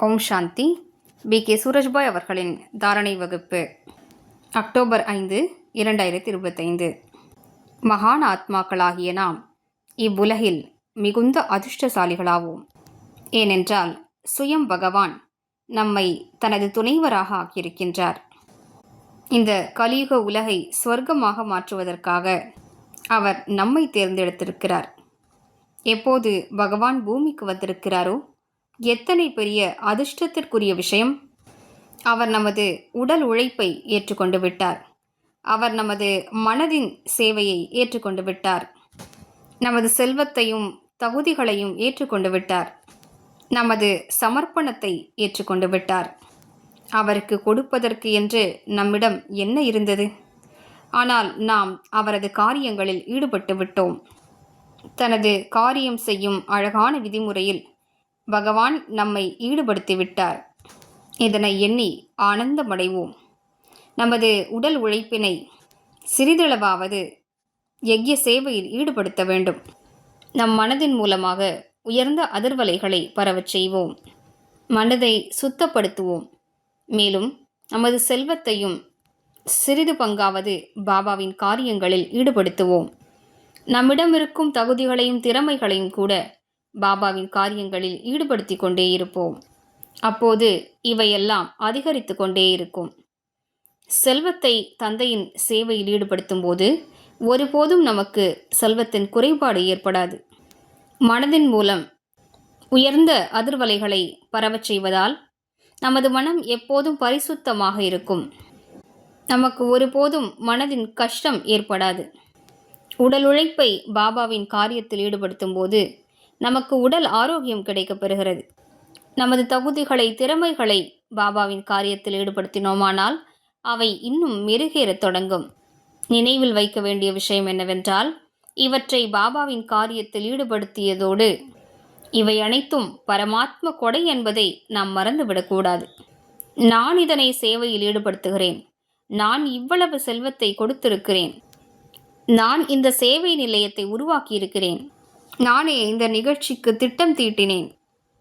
ஓம் சாந்தி. B. K. Surajbhai அவர்களின் தாரணை வகுப்பு அக்டோபர் ஐந்து இரண்டாயிரத்தி இருபத்தைந்து. மகான் ஆத்மாக்களாகிய நாம் இவ்வுலகில் மிகுந்த அதிர்ஷ்டசாலிகளாவோம். ஏனென்றால் சுயம் பகவான் நம்மை தனது துணைவராக ஆக்கியிருக்கின்றார். இந்த கலியுக உலகை ஸ்வர்க்கமாக மாற்றுவதற்காக அவர் நம்மை தேர்ந்தெடுத்திருக்கிறார். எப்போது பகவான் பூமிக்கு வந்திருக்கிறாரோ எத்தனை பெரிய அதிர்ஷ்டத்திற்குரிய விஷயம்? அவர் நமது உடல் உழைப்பை ஏற்றுக்கொண்டு விட்டார். அவர் நமது மனதின் சேவையை ஏற்றுக்கொண்டு விட்டார். நமது செல்வத்தையும் தகுதிகளையும் ஏற்றுக்கொண்டு விட்டார். நமது சமர்ப்பணத்தை ஏற்றுக்கொண்டு விட்டார். அவருக்கு கொடுப்பதற்கு என்று நம்மிடம் என்ன இருந்தது? ஆனால் நாம் அவரது காரியங்களில் ஈடுபட்டு விட்டோம். தனது காரியம் செய்யும் அழகான விதிமுறையில் பகவான் நம்மை ஈடுபடுத்திவிட்டார். இதனை எண்ணி ஆனந்தமடைவோம். நமது உடல் உழைப்பினை சிறிதளவாவது யஜ்ய சேவையில் ஈடுபடுத்த வேண்டும். நம் மனதின் மூலமாக உயர்ந்த அதிர்வலைகளை பரவச் செய்வோம். மனதை சுத்தப்படுத்துவோம். மேலும் நமது செல்வத்தையும் சிறிது பங்காவது பாபாவின் காரியங்களில் ஈடுபடுத்துவோம். நம்மிடமிருக்கும் தகுதிகளையும் திறமைகளையும் கூட பாபாவின் காரியங்களில் ஈடுபடுத்தி கொண்டே இருப்போம். அப்போது இவையெல்லாம் அதிகரித்து கொண்டே இருக்கும். செல்வத்தை தந்தையின் சேவையில் ஈடுபடுத்தும் போது ஒருபோதும் நமக்கு செல்வத்தின் குறைபாடு ஏற்படாது. மனதின் மூலம் உயர்ந்த அதிர்வலைகளை பரவச் செய்வதால் நமது மனம் எப்போதும் பரிசுத்தமாக இருக்கும். நமக்கு ஒருபோதும் மனதின் கஷ்டம் ஏற்படாது. உடல் உழைப்பை பாபாவின் காரியத்தில் ஈடுபடுத்தும் போது நமக்கு உடல் ஆரோக்கியம் கிடைக்கப்பெறுகிறது நமது தகுதிகளை திறமைகளை பாபாவின் காரியத்தில் ஈடுபடுத்தினோமானால் அவை இன்னும் மெருகேறத் தொடங்கும். நினைவில் வைக்க வேண்டிய விஷயம் என்னவென்றால் இவற்றை பாபாவின் காரியத்தில் ஈடுபடுத்தியதோடு இவை அனைத்தும் பரமாத்ம கொடை என்பதை நாம் மறந்துவிடக்கூடாது நான் இதனை சேவையில் ஈடுபடுத்துகிறேன். நான் இவ்வளவு செல்வத்தை கொடுத்திருக்கிறேன். நான் இந்த சேவை நிலையத்தை உருவாக்கியிருக்கிறேன். நானே இந்த நிகழ்ச்சிக்கு திட்டம் தீட்டினேன்.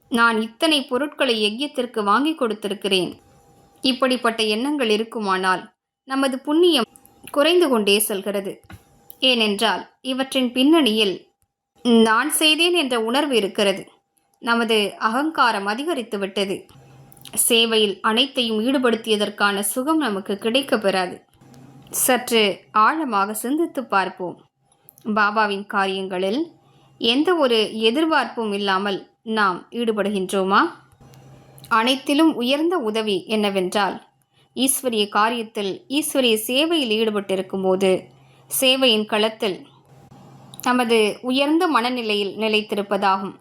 நான் இத்தனை பொருட்களை யஜ்யத்திற்கு வாங்கி கொடுத்திருக்கிறேன். இப்படிப்பட்ட எண்ணங்கள் இருக்குமானால் நமது புண்ணியம் குறைந்து கொண்டே செல்கிறது. ஏனென்றால் இவற்றின் பின்னணியில் நான் செய்தேன் என்ற உணர்வு இருக்கிறது. நமது அகங்காரம் அதிகரித்து விட்டது. சேவையில் அனைத்தையும் ஈடுபடுத்தியதற்கான சுகம் நமக்கு கிடைக்கப் பெறாது சற்று ஆழமாக சிந்தித்து பார்ப்போம். பாபாவின் காரியங்களில் எந்த ஒரு எதிர்பார்ப்பும் இல்லாமல் நாம் ஈடுபடுகின்றோமா? அனைத்திலும் உயர்ந்த உதவி என்னவென்றால் ஈஸ்வரிய காரியத்தில் ஈஸ்வரிய சேவையில் ஈடுபட்டிருக்கும் போது சேவையின் களத்தில் நமது உயர்ந்த மனநிலையில் நிலைத்திருப்பதாகும்.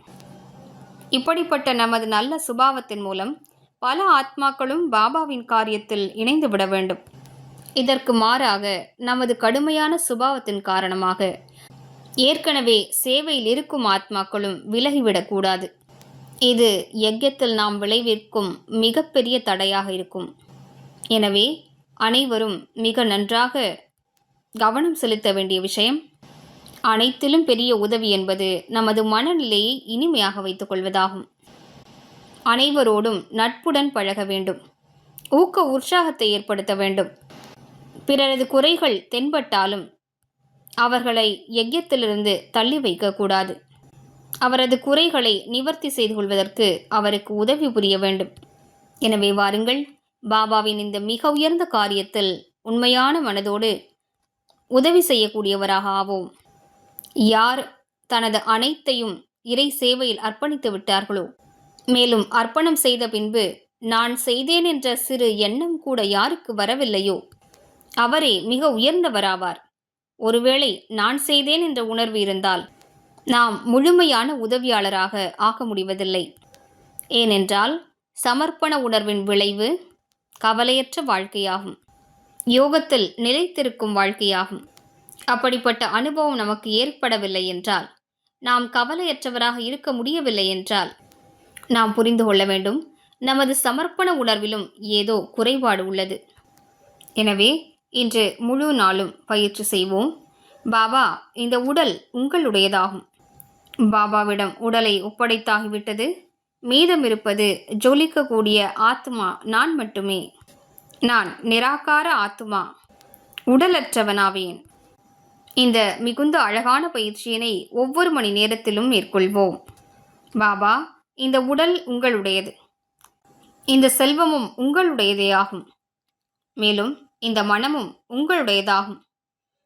இப்படிப்பட்ட நமது நல்ல சுபாவத்தின் மூலம் பல ஆத்மாக்களும் பாபாவின் காரியத்தில் இணைந்து விட வேண்டும். இதற்கு மாறாக நமது கடுமையான சுபாவத்தின் காரணமாக ஏற்கனவே சேவையில் இருக்கும் ஆத்மாக்களும் விலகிவிடக்கூடாது. இது யஜ்யத்தில் நாம் விளைவிற்கும் மிகப்பெரிய தடையாக இருக்கும். எனவே அனைவரும் மிக நன்றாக கவனம் செலுத்த வேண்டிய விஷயம் அனைத்திலும் பெரிய உதவி என்பது நமது மனநிலையை இனிமையாக வைத்துக் கொள்வதாகும். அனைவரோடும் நட்புடன் பழக வேண்டும். ஊக்க உற்சாகத்தை ஏற்படுத்த வேண்டும். பிறரது குறைகள் தென்பட்டாலும் அவர்களை யஜ்யத்திலிருந்து தள்ளி வைக்கக்கூடாது. அவரது குறைகளை நிவர்த்தி செய்து கொள்வதற்கு அவருக்கு உதவி புரிய வேண்டும். எனவே வாருங்கள் பாபாவின் இந்த மிக உயர்ந்த காரியத்தில் உண்மையான மனதோடு உதவி செய்யக்கூடியவராக ஆவோம். யார் தனது அனைத்தையும் இறை சேவையில் அர்ப்பணித்து விட்டார்களோ மேலும் அர்ப்பணம் செய்த பின்பு நான் செய்தேன் என்ற சிறு எண்ணம் கூட யாருக்கு வரவில்லையோ அவரே மிக உயர்ந்தவராவார். ஒருவேளை நான் செய்தேன் என்ற உணர்வு இருந்தால் நாம் முழுமையான உதவியாளராக ஆக முடிவதில்லை. ஏனென்றால் சமர்ப்பண உணர்வின் விளைவு கவலையற்ற வாழ்க்கையாகும். யோகத்தில் நிலைத்திருக்கும் வாழ்க்கையாகும். அப்படிப்பட்ட அனுபவம் நமக்கு ஏற்படவில்லை என்றால் நாம் கவலையற்றவராக இருக்க முடியவில்லை என்றால் நாம் புரிந்து கொள்ள வேண்டும் நமது சமர்ப்பண உணர்விலும் ஏதோ குறைபாடு உள்ளது. எனவே இன்று முழு நாளும் பயிற்சி செய்வோம். பாபா இந்த உடல் உங்களுடையதாகும். பாபாவிடம் உடலை ஒப்படைத்தாகிவிட்டது. மீதமிருப்பது ஜொலிக்கக்கூடிய ஆத்மா நான் மட்டுமே. நான் நிராகார ஆத்மா உடலற்றவனாவேன். இந்த மிகுந்த அழகான பயிற்சியினை ஒவ்வொரு மணி நேரத்திலும் மேற்கொள்வோம். பாபா இந்த உடல் உங்களுடையது. இந்த செல்வமும் உங்களுடையதே ஆகும் மேலும் இந்த மனமும் உங்களுடையதாகும்.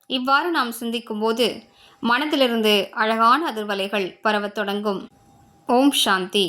இவ்வாறு நாம் சிந்திக்கும்போது மனதிலிருந்து அழகான அதிர்வலைகள் பரவத் தொடங்கும். ஓம் சாந்தி.